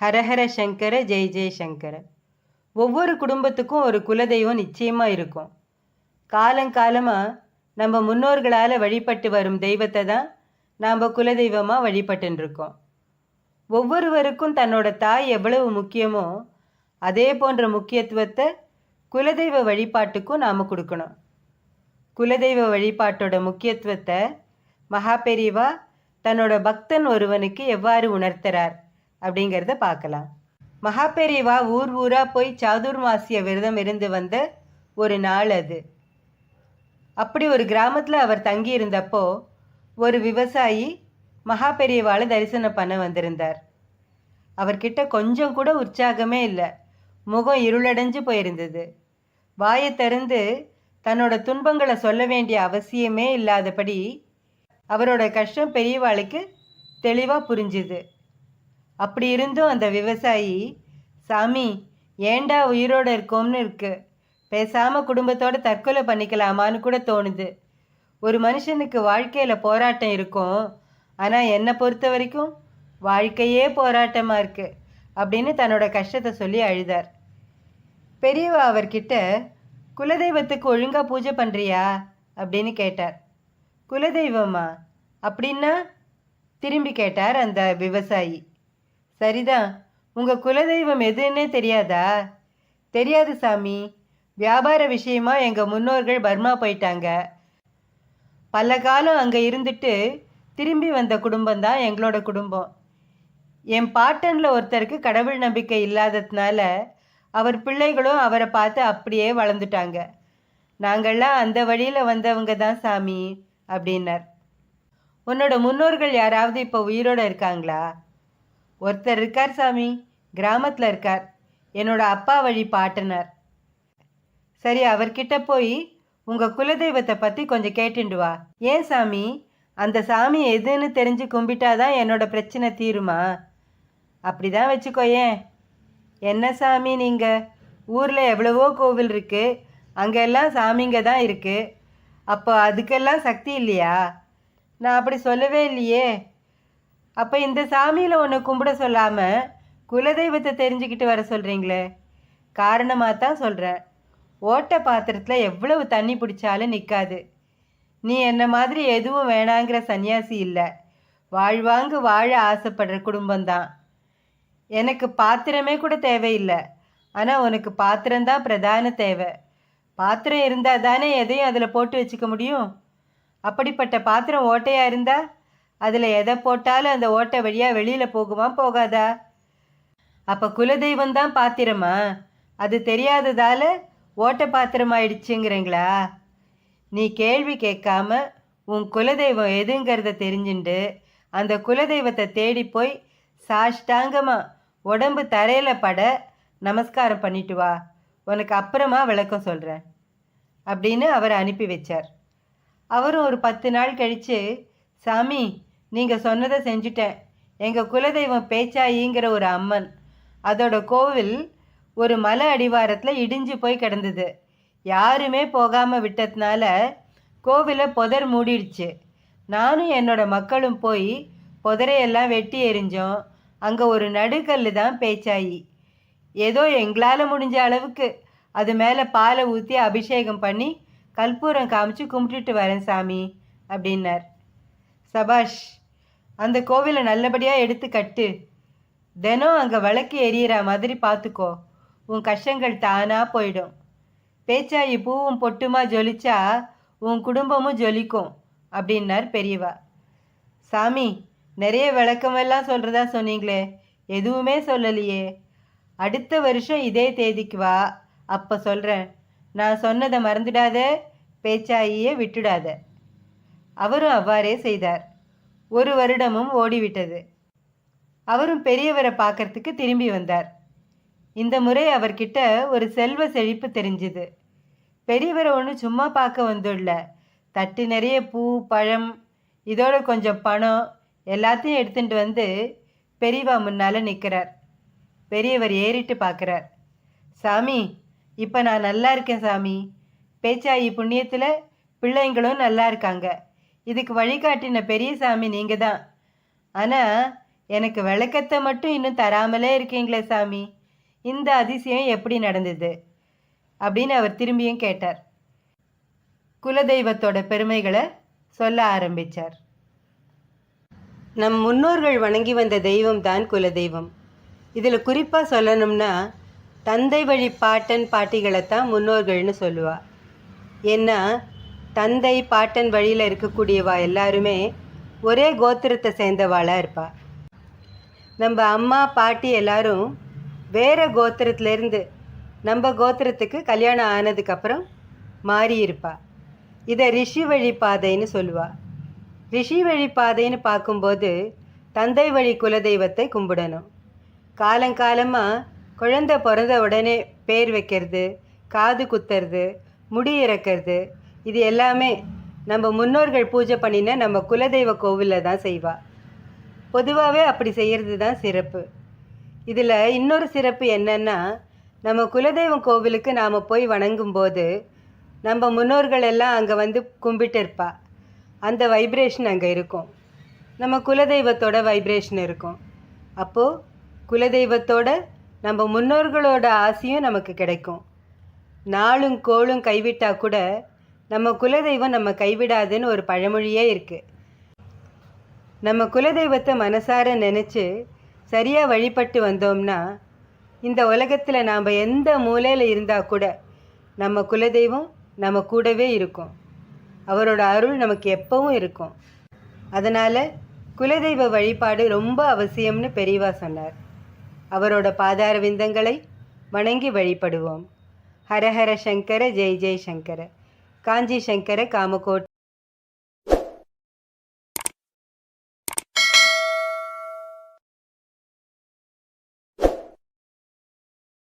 ஹரஹர சங்கர ஜெய் ஜெய் சங்கர. ஒவ்வொரு குடும்பத்துக்கும் ஒரு குலதெய்வம் நிச்சயமாக இருக்கும். காலங்காலமாக நம்ம முன்னோர்களால் வழிபட்டு வரும் தெய்வத்தை தான் நாம் குலதெய்வமாக வழிபட்டுருக்கோம் ஒவ்வொருவருக்கும் தன்னோட தாய் எவ்வளவு முக்கியமோ அதே போன்ற முக்கியத்துவத்தை குலதெய்வ வழிபாட்டுக்கும் நாம் கொடுக்கணும். குலதெய்வ வழிபாட்டோட முக்கியத்துவத்தை மகாபெரிவா தன்னோட பக்தன் ஒருவனுக்கு எவ்வாறு உணர்த்துறார்? அப்படிங்கிறத பார்க்கலாம். மகா பெரியவா ஊர் ஊராக போய் சாதுர்மாசிய விரதம் இருந்து வந்த ஒரு நாள் அது. அப்படி ஒரு கிராமத்தில் அவர் தங்கி இருந்தப்போ ஒரு விவசாயி மகாபெரியவாளை தரிசனம் பண்ண வந்திருந்தார். அவர்கிட்ட கொஞ்சம் கூட உற்சாகமே இல்லை. முகம் இருளடைஞ்சு போயிருந்தது. வாயை திறந்து தன்னோட துன்பங்களை சொல்ல வேண்டிய அவசியமே இல்லாதபடி அவரோட கஷ்டம் பெரியவாளுக்கு தெளிவாக புரிஞ்சுது. அப்படி இருந்தும் அந்த விவசாயி சாமி ஏண்டா உயிரோடு இருக்கோம்னு இருக்கு? பேசாமல் குடும்பத்தோட தற்கொலை பண்ணிக்கலாமான்னு கூட தோணுது. ஒரு மனுஷனுக்கு வாழ்க்கையில் போராட்டம் இருக்கும். ஆனால் என்னை பொறுத்த வரைக்கும் வாழ்க்கையே போராட்டமாக இருக்குது அப்படின்னு தன்னோட கஷ்டத்தை சொல்லி அழுதார். பெரியவா அவர்கிட்ட குலதெய்வத்துக்கு ஒழுங்காக பூஜை பண்ணுறியா அப்படின்னு கேட்டார். குலதெய்வமா அப்படின்னா? திரும்பி கேட்டார் அந்த விவசாயி. சரிதான் உங்கள் குலதெய்வம் எதுன்னே தெரியாதா? தெரியாது சாமி. வியாபார விஷயமா எங்கள் முன்னோர்கள் பர்மா போயிட்டாங்க. பல காலம் அங்கே இருந்துட்டு திரும்பி வந்த குடும்பம் தான் எங்களோட குடும்பம். என் பாட்டனில் ஒருத்தருக்கு கடவுள் நம்பிக்கை இல்லாததுனால அவர் பிள்ளைகளும் அவரை பார்த்து அப்படியே வளர்ந்துட்டாங்க. நாங்கள்லாம் அந்த வழியில் வந்தவங்க தான் சாமி அப்படின்னார். உன்னோட முன்னோர்கள் யாராவது இப்போ உயிரோடு இருக்காங்களா? ஒருத்தர் இருக்கார் சாமி கிராமத்தில் இருக்கார். என்னோட அப்பா வழி பாட்டனார். சரி அவர்கிட்ட போய் உங்கள் குலதெய்வத்தை பற்றி கொஞ்சம் கேட்டுண்டு வா. ஏன் சாமி? அந்த சாமி எதுன்னு தெரிஞ்சு கும்பிட்டாதான் என்னோட பிரச்சனை தீருமா? அப்படி தான் வச்சுக்கோயேன். என்ன சாமி நீங்கள் ஊரில் எவ்வளவோ கோவில் இருக்குது அங்கெல்லாம் சாமிங்க தான் இருக்குது அப்போ அதுக்கெல்லாம் சக்தி இல்லையா? நான் அப்படி சொல்லவே இல்லையே. அப்போ இந்த சாமியில் ஒன்று கும்பிட சொல்லாமல் குலதெய்வத்தை தெரிஞ்சுக்கிட்டு வர சொல்கிறீங்களே காரணமாக தான் சொல்கிறேன் ஓட்ட பாத்திரத்தில் எவ்வளவு தண்ணி பிடிச்சாலும் நிற்காது நீ என்ன மாதிரி எதுவும் வேணாங்கிற சன்னியாசி இல்லை. வாழ்வாங்கு வாழ ஆசைப்படுற குடும்பம்தான். எனக்கு பாத்திரமே கூட தேவையில்லை. ஆனால் உனக்கு பாத்திரம்தான் பிரதான தேவை. பாத்திரம் இருந்தால் தானே எதையும் அதில் போட்டு வச்சுக்க முடியும்? அப்படிப்பட்ட பாத்திரம் ஓட்டையாக இருந்தால் அதில் எதை போட்டாலும் அந்த ஓட்டை வழியாக வெளியில் போகுமா போகாதா? அப்போ குலதெய்வம் தான் பாத்திரமா? அது தெரியாததால் ஓட்ட பாத்திரம் ஆயிடுச்சுங்கிறீங்களா நீ கேள்வி கேட்காம உன் குலதெய்வம் எதுங்கிறத தெரிஞ்சுண்டு அந்த குலதெய்வத்தை தேடி போய் சாஷ்டாங்கமா உடம்பு தரையில் பட நமஸ்காரம் பண்ணிட்டு வா. உனக்கு அப்புறமா விளக்கம் சொல்கிறேன் அப்படின்னு அவர் அனுப்பி வச்சார். அவரும் ஒரு பத்து நாள் கழித்து சாமி நீங்கள் சொன்னதை செஞ்சுட்டேன். எங்கள் குலதெய்வம் பேச்சாயிங்கிற ஒரு அம்மன். அதோட கோவில் ஒரு மலை அடிவாரத்தில் இடிஞ்சு போய் கிடந்தது. யாருமே போகாமல் விட்டதுனால கோவிலை புதர் மூடிடுச்சு. நானும் என்னோட மக்களும் போய் புதரையெல்லாம் வெட்டி எரிஞ்சோம் அங்கே ஒரு நடுக்கல் தான் பேச்சாயி. ஏதோ எங்களால் முடிஞ்ச அளவுக்கு அது மேலே பாலை ஊற்றி அபிஷேகம் பண்ணி கற்பூரம் காமிச்சு கும்பிட்டுட்டு வரேன் சாமி அப்படின்னார். சபாஷ் அந்த கோவிலை நல்லபடியாக எடுத்து கட்டு. தினம் அங்கே விளக்கு எரியிற மாதிரி பார்த்துக்கோ உன் கஷ்டங்கள் தானாக போயிடும். பேச்சாயி பூவும் பொட்டுமா ஜொலிச்சா உன் குடும்பமும் ஜொலிக்கும் அப்படின்னார் பெரியவா. சாமி நிறைய விளக்கமெல்லாம் சொல்கிறதா சொன்னீங்களே எதுவுமே சொல்லலையே. அடுத்த வருஷம் இதே தேதிக்கு வா அப்போ சொல்கிறேன் நான் சொன்னதை மறந்துடாத பேச்சாயியே விட்டுடாத. அவரும் அவ்வாறே செய்தார். ஒரு வருடமும் ஓடிவிட்டது. அவரும் பெரியவரை பார்க்கறதுக்கு திரும்பி வந்தார். இந்த முறை அவர்கிட்ட ஒரு செல்வ செழிப்பு தெரிஞ்சுது. பெரியவரை ஒன்றும் சும்மா பார்க்க வந்துள்ள. தட்டு நிறைய பூ பழம் இதோட கொஞ்சம் பணம் எல்லாத்தையும் எடுத்துட்டு வந்து பெரியவா முன்னால் நிற்கிறார் பெரியவர் ஏறிட்டு பார்க்குறார். சாமி இப்போ நான் நல்லா இருக்கேன் சாமி. பேச்சாயி புண்ணியத்தில் பிள்ளைங்களும் நல்லா இருக்காங்க. இதுக்கு வழிகாட்டின பெரிய சாமி நீங்கள் தான் ஆனால் எனக்கு விளக்கத்தை மட்டும் இன்னும் தராமலே இருக்கீங்களே சாமி. இந்த அதிசயம் எப்படி நடந்தது? அப்படின்னு அவர் திரும்பியும் கேட்டார். குலதெய்வத்தோட பெருமைகளை சொல்ல ஆரம்பித்தார் நம் முன்னோர்கள் வணங்கி வந்த தெய்வம் தான் குலதெய்வம். இதில் குறிப்பாக சொல்லணும்னா தந்தை வழி பாட்டன் பாட்டிகளை தான் முன்னோர்கள்னு சொல்லுவா. ஏன்னா தந்தை பாட்டன் வழியில் இருக்கக்கூடியவா எல்லாருமே ஒரே கோத்திரத்தை சேர்ந்தவாளாக இருப்பா. நம்ம அம்மா பாட்டி எல்லாரும் வேறு கோத்திரத்துலேருந்து நம்ம கோத்திரத்துக்கு கல்யாணம் ஆனதுக்கப்புறம் மாறியிருப்பா இதை ரிஷி வழி பாதைன்னு சொல்லுவா. ரிஷி வழி பாதைன்னு பார்க்கும்போது தந்தை வழி குலதெய்வத்தை கும்பிடணும். காலங்காலமாக குழந்தை பிறந்த உடனே பேர் வைக்கிறது காது குத்துறது முடி இறக்கிறது இது எல்லாமே நம்ம முன்னோர்கள் பூஜை பண்ணின நம்ம குலதெய்வ கோவிலில் தான் செய்வா. பொதுவாகவே அப்படி செய்கிறது தான் சிறப்பு. இதில் இன்னொரு சிறப்பு என்னென்னா நம்ம குலதெய்வம் கோவிலுக்கு நாம் போய் வணங்கும்போது நம்ம முன்னோர்கள் எல்லாம் அங்கே வந்து கும்பிட்டு இருப்பா. அந்த வைப்ரேஷன் அங்கே இருக்கும். நம்ம குலதெய்வத்தோட வைப்ரேஷன் இருக்கும். அப்போது குலதெய்வத்தோட நம்ம முன்னோர்களோட ஆசையும் நமக்கு கிடைக்கும். நாளும் கோளும் கைவிட்டால் கூட நம்ம குலதெய்வம் நம்ம கைவிடாதுன்னு ஒரு பழமொழியே இருக்குது நம்ம குலதெய்வத்தை மனசார நினச்சி சரியாக வழிபட்டு வந்தோம்னா இந்த உலகத்தில் நாம் எந்த மூலையில் இருந்தால் கூட நம்ம குலதெய்வம் நம்ம கூடவே இருக்கும். அவரோட அருள் நமக்கு எப்பவும் இருக்கும். அதனால் குலதெய்வ வழிபாடு ரொம்ப அவசியம்னு பெரியவா சொன்னார். அவரோட பாதார விந்தங்களை வணங்கி வழிபடுவோம். ஹரஹர சங்கர ஜெய் ஜெய் சங்கர. காஞ்சி சங்கர காமகோட்